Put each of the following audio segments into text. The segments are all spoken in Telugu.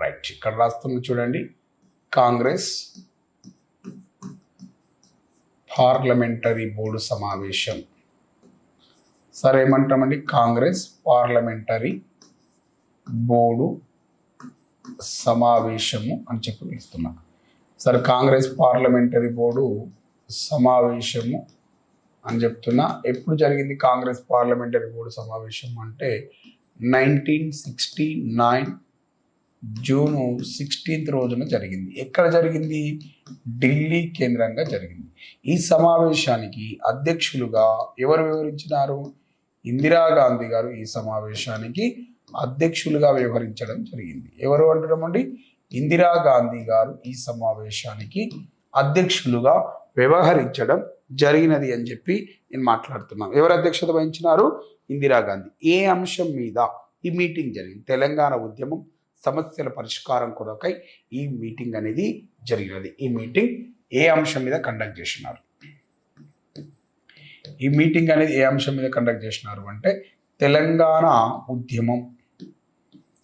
రైట్ ఇక్కడ రాస్తున్న చూడండి. కాంగ్రెస్ పార్లమెంటరీ బోర్డు సమావేశం. సరే ఏమంటామండి? కాంగ్రెస్ పార్లమెంటరీ బోర్డు సమావేశము అని చెప్పి పిలుస్తున్నా. సరే కాంగ్రెస్ పార్లమెంటరీ బోర్డు సమావేశము అని చెప్తున్నా. ఎప్పుడు జరిగింది కాంగ్రెస్ పార్లమెంటరీ బోర్డు సమావేశం అంటే nineteen sixty nine June sixteenth రోజున జరిగింది. ఎక్కడ జరిగింది? ఢిల్లీ కేంద్రంగా జరిగింది. ఈ సమావేశానికి అధ్యక్షులుగా ఎవరు వివరించినారు ఇందిరాగాంధీ గారు ఈ సమావేశానికి అధ్యక్షులుగా వ్యవహరించడం జరిగింది. ఎవరు అంటున్నామండి ఇందిరాగాంధీ గారు ఈ సమావేశానికి అధ్యక్షులుగా వ్యవహరించడం జరిగినది అని చెప్పి నేను మాట్లాడుతున్నాను. ఎవరు అధ్యక్షత వహించినారు? ఇందిరాగాంధీ ఏ అంశం మీద ఈ మీటింగ్ జరిగింది? తెలంగాణ ఉద్యమం సమస్యల పరిష్కారం కొరకై ఈ మీటింగ్ అనేది జరిగినది. ఈ మీటింగ్ ఏ అంశం మీద కండక్ట్ చేసినారు? ఈ మీటింగ్ అనేది ఏ అంశం మీద కండక్ట్ చేసినారు అంటే తెలంగాణ ఉద్యమం.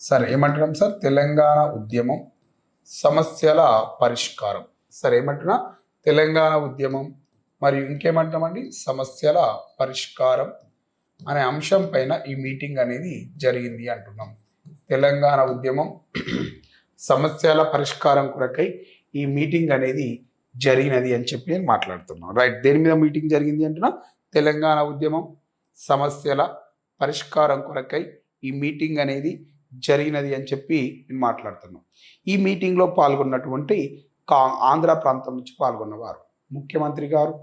సరే ఏమంటున్నాం సార్? తెలంగాణ ఉద్యమం సమస్యల పరిష్కారం. సరే ఏమంటున్నా? తెలంగాణ ఉద్యమం మరియు ఇంకేమంటామండి? సమస్యల పరిష్కారం అనే అంశం పైన ఈ మీటింగ్ అనేది జరిగింది అంటున్నాం. తెలంగాణ ఉద్యమం సమస్యల పరిష్కారం కొరకై ఈ మీటింగ్ అనేది జరిగినది అని చెప్పి నేను మాట్లాడుతున్నాను. రైట్ దేని మీద మీటింగ్ జరిగింది అంటున్నా? తెలంగాణ ఉద్యమం సమస్యల పరిష్కారం కొరకై ఈ మీటింగ్ అనేది జరిగినది అని చెప్పి నేను మాట్లాడుతున్నాను ఈ మీటింగ్లో పాల్గొన్నటువంటి కా ఆంధ్ర ప్రాంతం నుంచి పాల్గొన్నవారు ముఖ్యమంత్రి గారు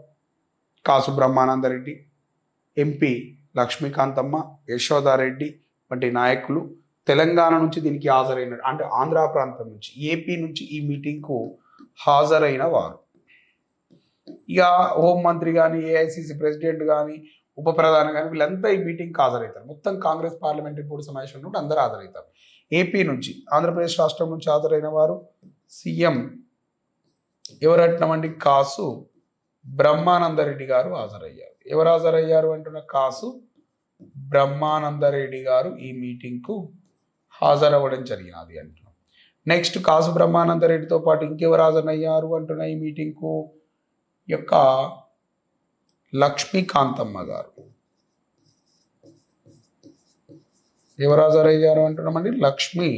కాసు బ్రహ్మానందరెడ్డి ఎంపీ లక్ష్మీకాంతమ్మ యశోదారెడ్డి వంటి నాయకులు తెలంగాణ నుంచి దీనికి హాజరైన అంటే ఆంధ్ర ప్రాంతం నుంచి ఏపీ నుంచి ఈ మీటింగ్కు హాజరైన వారు. ఇక హోంమంత్రి కానీ ఏఐసిసి ప్రెసిడెంట్ కానీ ఉప ప్రధాని కానీ వీళ్ళంతా ఈ మీటింగ్కి హాజరవుతారు మొత్తం కాంగ్రెస్ పార్లమెంటరీ బోర్డు సమావేశం నుండి అందరూ హాజరవుతారు ఏపీ నుంచి ఆంధ్రప్రదేశ్ రాష్ట్రం నుంచి హాజరైన వారు సీఎం ఎవరంటున్నామండి కాసు బ్రహ్మానందరెడ్డి గారు హాజరయ్యారు. ఎవరు హాజరయ్యారు అంటున్న కాసు బ్రహ్మానందరెడ్డి గారు ఈ మీటింగ్కు హాజరవ్వడం జరిగినది అంటున్నాం నెక్స్ట్ కాసు బ్రహ్మానందరెడ్డితో పాటు ఇంకెవరు హాజరయ్యారు అంటున్న ఈ మీటింగ్కు యొక్క లక్ష్మీకాంతమ్మ గారు. ఎవరు హాజరయ్యారు అంటున్నామండి లక్ష్మీ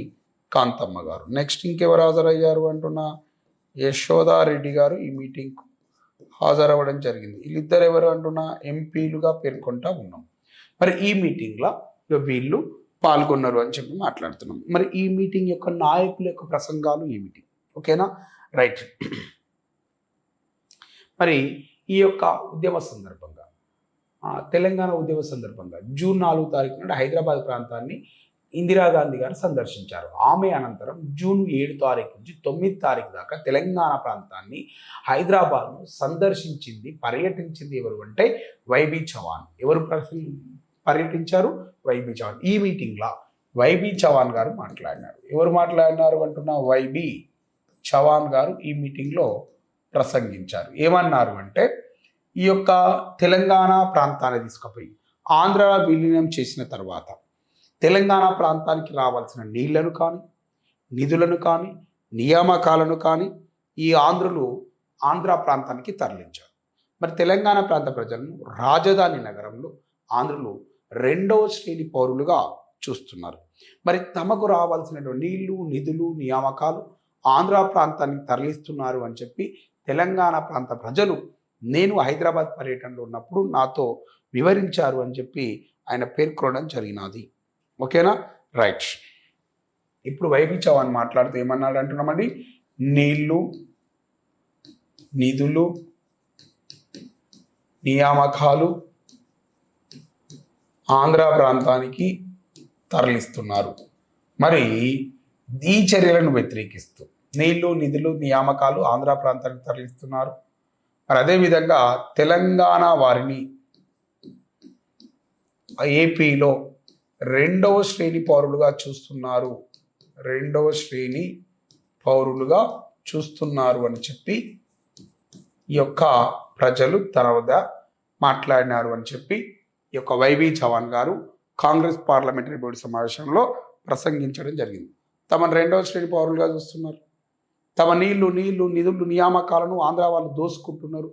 కాంతమ్మ గారు. నెక్స్ట్ ఇంకెవరు హాజరయ్యారు అంటున్నా యశోదారెడ్డి గారు ఈ మీటింగ్కు హాజరవ్వడం జరిగింది. వీళ్ళిద్దరు ఎవరు అంటున్నా? ఎంపీలుగా పేర్కొంటా ఉన్నాం. మరి ఈ మీటింగ్లో వీళ్ళు పాల్గొన్నారు అని చెప్పి మాట్లాడుతున్నాం. మరి ఈ మీటింగ్ యొక్క నాయకుల యొక్క ప్రసంగాలు ఏమిటి? ఓకేనా? రైట్. మరి ఈ యొక్క ఉద్యమ సందర్భంగా తెలంగాణ ఉద్యమ సందర్భంగా జూన్ నాలుగు తారీఖు నాడు హైదరాబాద్ ప్రాంతాన్ని ఇందిరాగాంధీ గారు సందర్శించారు. ఆమె అనంతరం జూన్ ఏడు తారీఖు నుంచి తొమ్మిది తారీఖు దాకా తెలంగాణ ప్రాంతాన్ని హైదరాబాద్ను సందర్శించింది పర్యటించింది ఎవరు అంటే వైబీ చవాన్ ఎవరు ప్రస- పర్యటించారు వైబీ చవాన్ ఈ మీటింగ్లో వైబీ చవాన్ గారు మాట్లాడినారు. ఎవరు మాట్లాడినారు అంటున్న వైబీ చవాన్ గారు ఈ మీటింగ్లో ప్రసంగించారు. ఏమన్నారు అంటే ఈ యొక్క తెలంగాణ ప్రాంతాన్ని తీసుకుపోయి ఆంధ్ర విలీనం చేసిన తర్వాత తెలంగాణ ప్రాంతానికి రావాల్సిన నీళ్ళను కానీ నిధులను కానీ నియామకాలను కానీ ఈ ఆంధ్రులు ఆంధ్ర ప్రాంతానికి తరలించారు. మరి తెలంగాణ ప్రాంత ప్రజలను రాజధాని నగరంలో ఆంధ్రులు రెండవ శ్రేణి పౌరులుగా చూస్తున్నారు. మరి తమకు రావాల్సినటువంటి నీళ్ళు నిధులు నియామకాలు ఆంధ్ర ప్రాంతానికి తరలిస్తున్నారు అని చెప్పి తెలంగాణ ప్రాంత ప్రజలు నేను హైదరాబాద్ పర్యటనలో ఉన్నప్పుడు నాతో వివరించారు అని చెప్పి ఆయన పేర్కొనడం జరిగినది. ఓకేనా? రైట్. ఇప్పుడు వైబీ చవాన్ మాట్లాడుతూ ఏమన్నాడు అంటున్నామండి? నీళ్ళు నిధులు నియామకాలు ఆంధ్ర ప్రాంతానికి తరలిస్తున్నారు. మరి ఈ చర్యలను వ్యతిరేకిస్తూ నీళ్ళు నిధులు నియామకాలు ఆంధ్ర ప్రాంతానికి తరలిస్తున్నారు. మరి అదేవిధంగా తెలంగాణ వారిని ఏపీలో రెండవ శ్రేణి పౌరులుగా చూస్తున్నారు. రెండవ శ్రేణి పౌరులుగా చూస్తున్నారు అని చెప్పి ఈ యొక్క ప్రజలు తన వద్ద మాట్లాడినారు అని చెప్పి ఈ యొక్క వైవి చవాన్ గారు కాంగ్రెస్ పార్లమెంటరీ బోర్డు సమావేశంలో ప్రసంగించడం జరిగింది. తమను రెండవ శ్రేణి పౌరులుగా చూస్తున్నారు. తమ నీళ్ళు నీళ్ళు నిధులు నియామకాలను ఆంధ్ర వాళ్ళు దోసుకుంటున్నారు.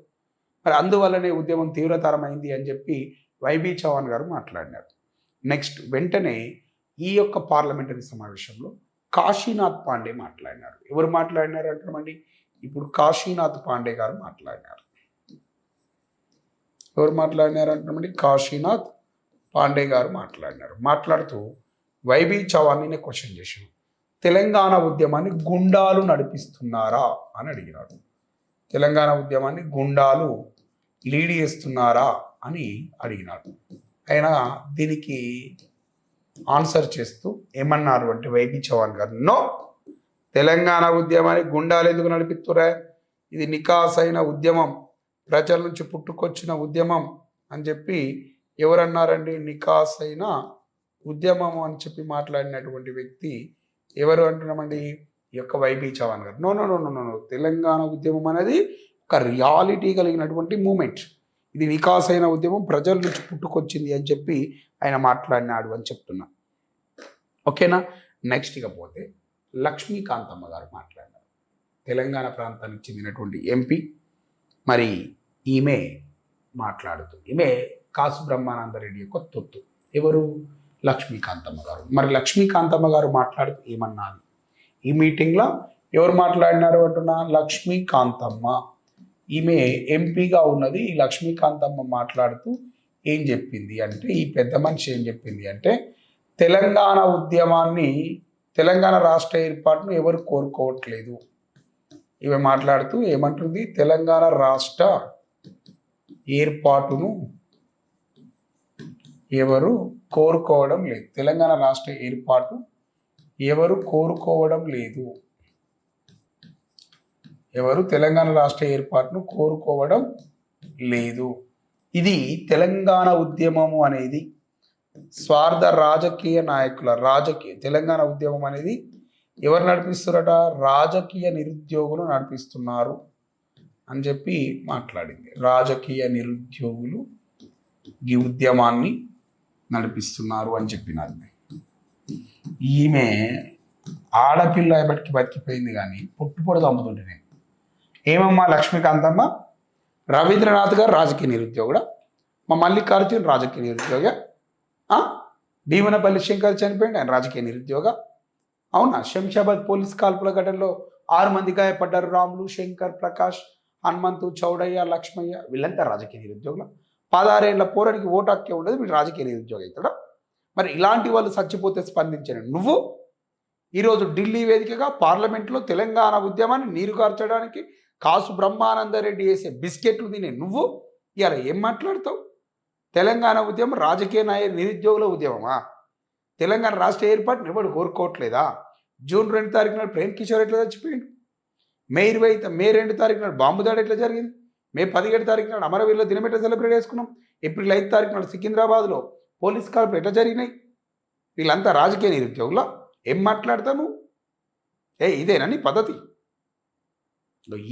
మరి అందువల్లనే ఉద్యమం తీవ్రతరమైంది అని చెప్పి వైబీ చౌహాన్ గారు మాట్లాడినారు. నెక్స్ట్ వెంటనే ఈ యొక్క పార్లమెంటరీ సమావేశంలో కాశీనాథ్ పాండే మాట్లాడినారు. ఎవరు మాట్లాడినారు అంటామండి ఇప్పుడు కాశీనాథ్ పాండే గారు మాట్లాడినారు. ఎవరు మాట్లాడినారు అంటే కాశీనాథ్ పాండే గారు మాట్లాడినారు. మాట్లాడుతూ వైబీ చౌహాన్ని నేను క్వశ్చన్ చేశాను తెలంగాణ ఉద్యమాన్ని గుండాలు నడిపిస్తున్నారా అని అడిగినాడు తెలంగాణ ఉద్యమాన్ని గుండాలు లీడ్ చేస్తున్నారా అని అడిగినాడు ఆయన దీనికి ఆన్సర్ చేస్తూ ఏమన్నారు అంటే వైబీ చవాన్ గారు నో! తెలంగాణ ఉద్యమాన్ని గుండాలు ఎందుకు నడిపిస్తురా ఇది నికాసైన ఉద్యమం. ప్రజల నుంచి పుట్టుకొచ్చిన ఉద్యమం అని చెప్పి ఎవరన్నారండి? నికాసైన ఉద్యమం అని చెప్పి మాట్లాడినటువంటి వ్యక్తి ఎవరు అంటున్నామండి? ఈ యొక్క వైబీ చవాన్ గారు. No no no no no Telangana ఉద్యమం అనేది ఒక రియాలిటీ కలిగినటువంటి మూమెంట్. ఇది వికాస్ అయిన ఉద్యమం ప్రజల నుంచి పుట్టుకొచ్చింది అని చెప్పి ఆయన మాట్లాడినాడు అని చెప్తున్నా. ఓకేనా? నెక్స్ట్ ఇక పోతే లక్ష్మీకాంతమ్మ గారు మాట్లాడినారు. తెలంగాణ ప్రాంతానికి చెందినటువంటి ఎంపీ. మరి ఈమె మాట్లాడుతూ ఈమె కాసు బ్రహ్మానందరెడ్డి యొక్క తొత్తు. ఎవరు? లక్ష్మీకాంతమ్మ గారు. మరి లక్ష్మీకాంతమ్మ గారు మాట్లాడుతూ ఏమన్నది ఈ మీటింగ్లో ఎవరు మాట్లాడినారు అంటున్నా? లక్ష్మీకాంతమ్మ. ఈమె ఎంపీగా ఉన్నది ఈ లక్ష్మీకాంతమ్మ మాట్లాడుతూ ఏం చెప్పింది అంటే ఈ పెద్ద మనిషి ఏం చెప్పింది అంటే తెలంగాణ ఉద్యమాన్ని తెలంగాణ రాష్ట్ర ఏర్పాటును ఎవరు కోరుకోవట్లేదు? ఈమె మాట్లాడుతూ ఏమంటుంది? తెలంగాణ రాష్ట్ర ఏర్పాటును ఎవరు కోరుకోవడం లేదు. తెలంగాణ రాష్ట్ర ఏర్పాటు ఎవరు కోరుకోవడం లేదు. ఎవరు తెలంగాణ రాష్ట్ర ఏర్పాటును కోరుకోవడం లేదు. ఇది తెలంగాణ ఉద్యమము అనేది స్వార్థ రాజకీయ నాయకుల రాజకీయ తెలంగాణ ఉద్యమం అనేది ఎవరు నడిపిస్తున్నారట రాజకీయ నిరుద్యోగులు నడిపిస్తున్నారు. అని చెప్పి మాట్లాడింది. రాజకీయ నిరుద్యోగులు ఈ ఉద్యమాన్ని నడిపిస్తున్నారు అని చెప్పినారు. ఈమె ఆడపిల్ల బట్టి బతికిపోయింది కానీ పుట్టు అమ్ముతుంటే నేను. ఏమమ్మా లక్ష్మీకాంతమ్మ? రవీంద్రనాథ్ గారు రాజకీయ నిరుద్యోగుడా? మా మల్లికార్జున్ రాజకీయ నిరుద్యోగ భీమనపల్లి శంకర్ చనిపోయింది ఆయన రాజకీయ నిరుద్యోగ అవునా? శంషాబాద్ పోలీస్ కాల్పుల ఘటనలో ఆరు మంది గాయపడ్డారు. రాములు శంకర్ ప్రకాష్ హనుమంతు చౌడయ్య లక్ష్మయ్య వీళ్ళంతా రాజకీయ నిరుద్యోగులు. పదహారేళ్ళ పోరానికి ఓటు హక్కే ఉండదు వీడు రాజకీయ నిరుద్యోగం అవుతాడా. మరి ఇలాంటి వాళ్ళు చచ్చిపోతే స్పందించను నువ్వు. ఈరోజు ఢిల్లీ వేదికగా పార్లమెంట్లో తెలంగాణ ఉద్యమాన్ని నీరు కార్చడానికి కాసు బ్రహ్మానందరెడ్డి వేసే బిస్కెట్లు తినే నువ్వు. ఇలా ఏం మాట్లాడతావు? తెలంగాణ ఉద్యమం రాజకీయ నాయ నిరుద్యోగుల ఉద్యమమా? తెలంగాణ రాష్ట్ర ఏర్పాటుని ఎవడు కోరుకోవట్లేదా? జూన్ రెండు తారీఖున ప్రేమ్ కిషోర్ ఎట్లా చచ్చిపోయిండు? మే ఇరవై మే రెండు తారీఖు నాడు బాంబు దాడి ఎట్లా జరిగింది? మే పదిహేడు తారీఖు నాడు అమరవీరుల దినం ఎట్లా సెలబ్రేట్ చేసుకున్నాం. ఏప్రిల్ ఐదు తారీఖు నాడు సికింద్రాబాద్లో పోలీస్ కాల్పులు ఎట్లా జరిగినాయి? వీళ్ళంతా రాజకీయ నిరుద్యోగుల? ఏం మాట్లాడతావు నువ్వు? ఏ ఇదేనా నీ పద్ధతి?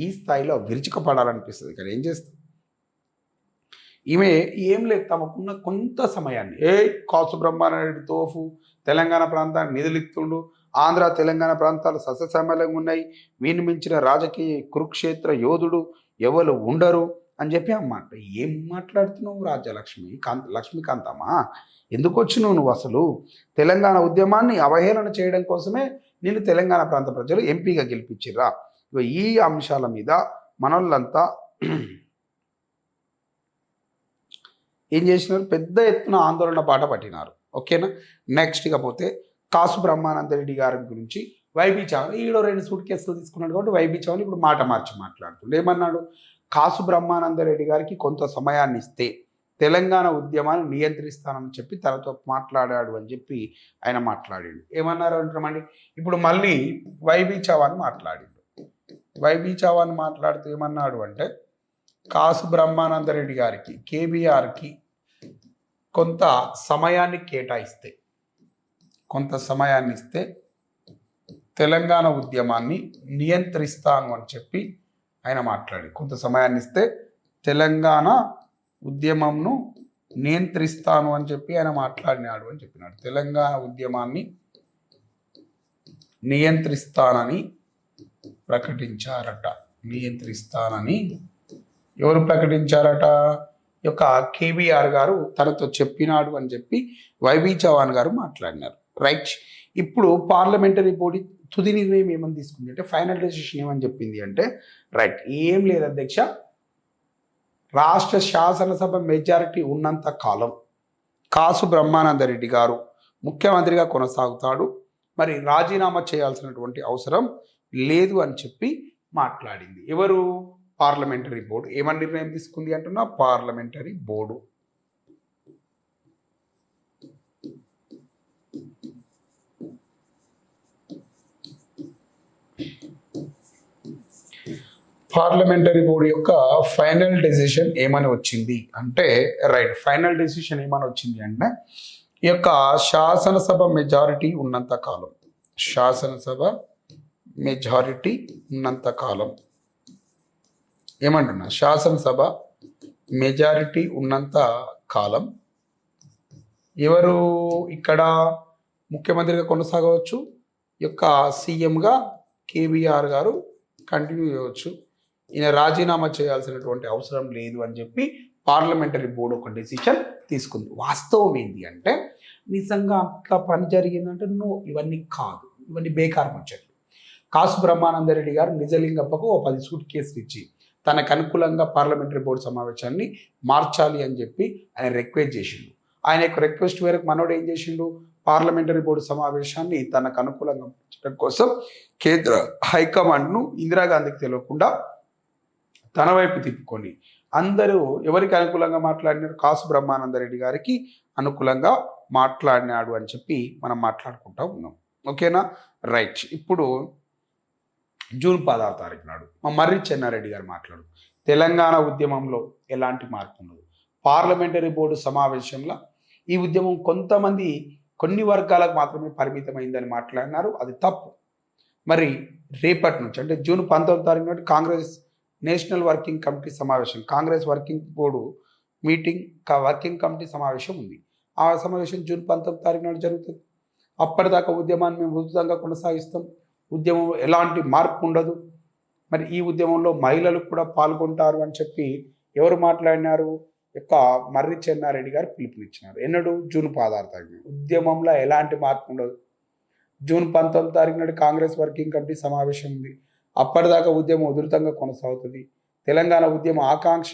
ఈ స్థాయిలో విరుచుకపడాలనిపిస్తుంది కానీ ఏం చేస్తాం ఈమె ఏం లేదు తమకున్న కొంత సమయాన్ని. ఏ కాసు బ్రహ్మారెడ్డి తోఫు తెలంగాణ ప్రాంతానికి నిధులు ఇస్తుండు ఆంధ్ర తెలంగాణ ప్రాంతాలు సస్యశ్యామలంగా ఉన్నాయి. వీని మించిన రాజకీయ కురుక్షేత్ర యోధుడు ఎవరు ఉండరు అని చెప్పి అమ్మాట ఏం మాట్లాడుతున్నావు రాజ్యలక్ష్మి కాంత లక్ష్మీకాంతమ్మా ఎందుకు వచ్చినావు నువ్వు అసలు? తెలంగాణ ఉద్యమాన్ని అవహేళన చేయడం కోసమే నేను తెలంగాణ ప్రాంత ప్రజలు ఎంపీగా గెలిపించిర్రా. ఈ అంశాల మీద మనోళ్ళంతా ఏం చేసినారు? పెద్ద ఎత్తున ఆందోళన పాట పట్టినారు. ఓకేనా? నెక్స్ట్ ఇకపోతే కాసు బ్రహ్మానంద రెడ్డి గారి గురించి వైబీ చౌహాన్. ఈడో రెండు సూట్ కేసులు తీసుకున్నాడు కాబట్టి వైబీ చౌహాన్ ఇప్పుడు మాట మార్చి మాట్లాడుతుండే. ఏమన్నాడు? కాసు బ్రహ్మానంద రెడ్డి గారికి కొంత సమయాన్ని ఇస్తే తెలంగాణ ఉద్యమాన్ని నియంత్రిస్తానని చెప్పి తనతో మాట్లాడాడు అని చెప్పి ఆయన మాట్లాడాడు. ఏమన్నారు అంటామండి ఇప్పుడు మళ్ళీ వైబీ చౌహాన్ మాట్లాడిండు. వైబీ చౌహాన్ మాట్లాడుతూ ఏమన్నాడు అంటే కాసు బ్రహ్మానంద రెడ్డి గారికి కేబీఆర్కి కొంత సమయాన్ని కేటాయిస్తే కొంత సమయాన్ని ఇస్తే తెలంగాణ ఉద్యమాన్ని నియంత్రిస్తాను అని చెప్పి ఆయన మాట్లాడి కొంత సమయాన్ని ఇస్తే తెలంగాణ ఉద్యమంను నియంత్రిస్తాను అని చెప్పి ఆయన మాట్లాడినాడు అని చెప్పినాడు. తెలంగాణ ఉద్యమాన్ని నియంత్రిస్తానని ప్రకటించారట. నియంత్రిస్తానని ఎవరు ప్రకటించారట? ఈ యొక్క కేబీఆర్ గారు తనతో చెప్పినాడు అని చెప్పి వైబీ చవాన్ గారు మాట్లాడినారు. రైట్ ఇప్పుడు పార్లమెంటరీ బాడీ తుది నిర్ణయం ఏమని తీసుకుంది అంటే ఫైనల్ డెసిషన్ ఏమని చెప్పింది అంటే రైట్ ఏం లేదు అధ్యక్ష. రాష్ట్ర శాసనసభ మెజారిటీ ఉన్నంత కాలం కాసు బ్రహ్మానంద రెడ్డి గారు ముఖ్యమంత్రిగా కొనసాగుతాడు. మరి రాజీనామా చేయాల్సినటువంటి అవసరం లేదు అని చెప్పి మాట్లాడింది. ఎవరు? పార్లమెంటరీ బోర్డు ఏమని నిర్ణయం తీసుకుంది అంటున్నా? పార్లమెంటరీ బోర్డు పార్లమెంటరీ బోర్డు యొక్క ఫైనల్ డెసిషన్ ఏమని వచ్చింది అంటే రైట్ ఫైనల్ డెసిషన్ ఏమని వచ్చింది అంటే ఈ యొక్క శాసనసభ మెజారిటీ ఉన్నంత కాలం శాసనసభ మెజారిటీ ఉన్నంత కాలం. ఏమంటున్నా? శాసనసభ మెజారిటీ ఉన్నంత కాలం. ఎవరు ఇక్కడ ముఖ్యమంత్రిగా కొనసాగవచ్చు? ఈ యొక్క సీఎంగా కేబీఆర్ గారు కంటిన్యూ చేయవచ్చు. ఈయన రాజీనామా చేయాల్సినటువంటి అవసరం లేదు అని చెప్పి పార్లమెంటరీ బోర్డు ఒక డెసిషన్ తీసుకుంది. వాస్తవం ఏంటి అంటే నిజంగా అట్లా పని జరిగిందంటే నో ఇవన్నీ కాదు. ఇవన్నీ బేకార్ ముచ్చట్లు కాసు బ్రహ్మానందరెడ్డి గారు నిజలింగప్పకు ఓ పది సూట్ కేసులు ఇచ్చి తనకు అనుకూలంగా పార్లమెంటరీ బోర్డు సమావేశాన్ని మార్చాలి అని చెప్పి ఆయన రిక్వెస్ట్ చేసిండు. ఆయన యొక్క రిక్వెస్ట్ మేరకు మనోడు ఏం చేసిండు? పార్లమెంటరీ బోర్డు సమావేశాన్ని తనకు అనుకూలంగా మార్చడం కోసం కేంద్ర హైకమాండ్ను ఇందిరాగాంధీకి తెలియకుండా తన వైపు తిప్పుకొని అందరూ ఎవరికి అనుకూలంగా మాట్లాడినారు? కాసు బ్రహ్మానందరెడ్డి గారికి అనుకూలంగా మాట్లాడినాడు అని చెప్పి మనం మాట్లాడుకుంటా ఉన్నాం. ఓకేనా? రైట్. ఇప్పుడు జూన్ పదహారు తారీఖు నాడు మా మర్రి చెన్నారెడ్డి గారు మాట్లాడు. తెలంగాణ ఉద్యమంలో ఎలాంటి మార్పు ఉండదు పార్లమెంటరీ బోర్డు సమావేశంలో ఈ ఉద్యమం కొంతమంది కొన్ని వర్గాలకు మాత్రమే పరిమితమైందని మాట్లాడినారు. అది తప్పు. మరి రేపటి నుంచి అంటే జూన్ పంతొమ్మిది తారీఖు నాడు కాంగ్రెస్ నేషనల్ వర్కింగ్ కమిటీ సమావేశం Congress working board meeting working committee సమావేశం ఉంది. ఆ సమావేశం జూన్ పంతొమ్మిది తారీఖు నాడు జరుగుతుంది. అప్పటిదాకా ఉద్యమాన్ని మేము ఉచితంగా కొనసాగిస్తాం. ఉద్యమం ఎలాంటి మార్పు ఉండదు. మరి ఈ ఉద్యమంలో మహిళలు కూడా పాల్గొంటారు అని చెప్పి ఎవరు మాట్లాడినారు? యొక్క మర్రి చెన్నారెడ్డి గారు పిలుపునిచ్చినారు. ఎన్నడు జూన్ పదహారు తారీఖు ఉద్యమంలో ఎలాంటి మార్పు ఉండదు. జూన్ పంతొమ్మిది తారీఖు నాడు కాంగ్రెస్ వర్కింగ్ కమిటీ సమావేశం ఉంది. అప్పటిదాకా ఉద్యమం ఉధృతంగా కొనసాగుతుంది. తెలంగాణ ఉద్యమ ఆకాంక్ష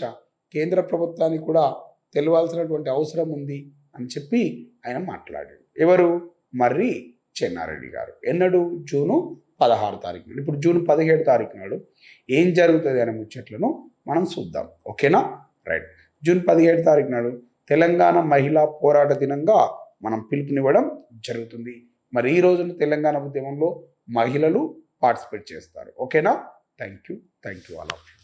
కేంద్ర ప్రభుత్వానికి కూడా తెలియాల్సినటువంటి అవసరం ఉంది అని చెప్పి ఆయన మాట్లాడాడు. ఎవరు? మర్రి చెన్నారెడ్డి గారు. ఎన్నడు? జూను పదహారు తారీఖు నాడు. ఇప్పుడు జూన్ పదిహేడు తారీఖు నాడు ఏం జరుగుతుంది అనే ముచ్చట్లను మనం చూద్దాం. ఓకేనా? రైట్. జూన్ పదిహేడు తారీఖు నాడు తెలంగాణ మహిళా పోరాట దినంగా మనం పిలుపునివ్వడం జరుగుతుంది. మరి ఈ రోజున తెలంగాణ ఉద్యమంలో మహిళలు పార్టిసిపేట్ చేస్తారు. ఓకేనా? Thank you thank you all of you.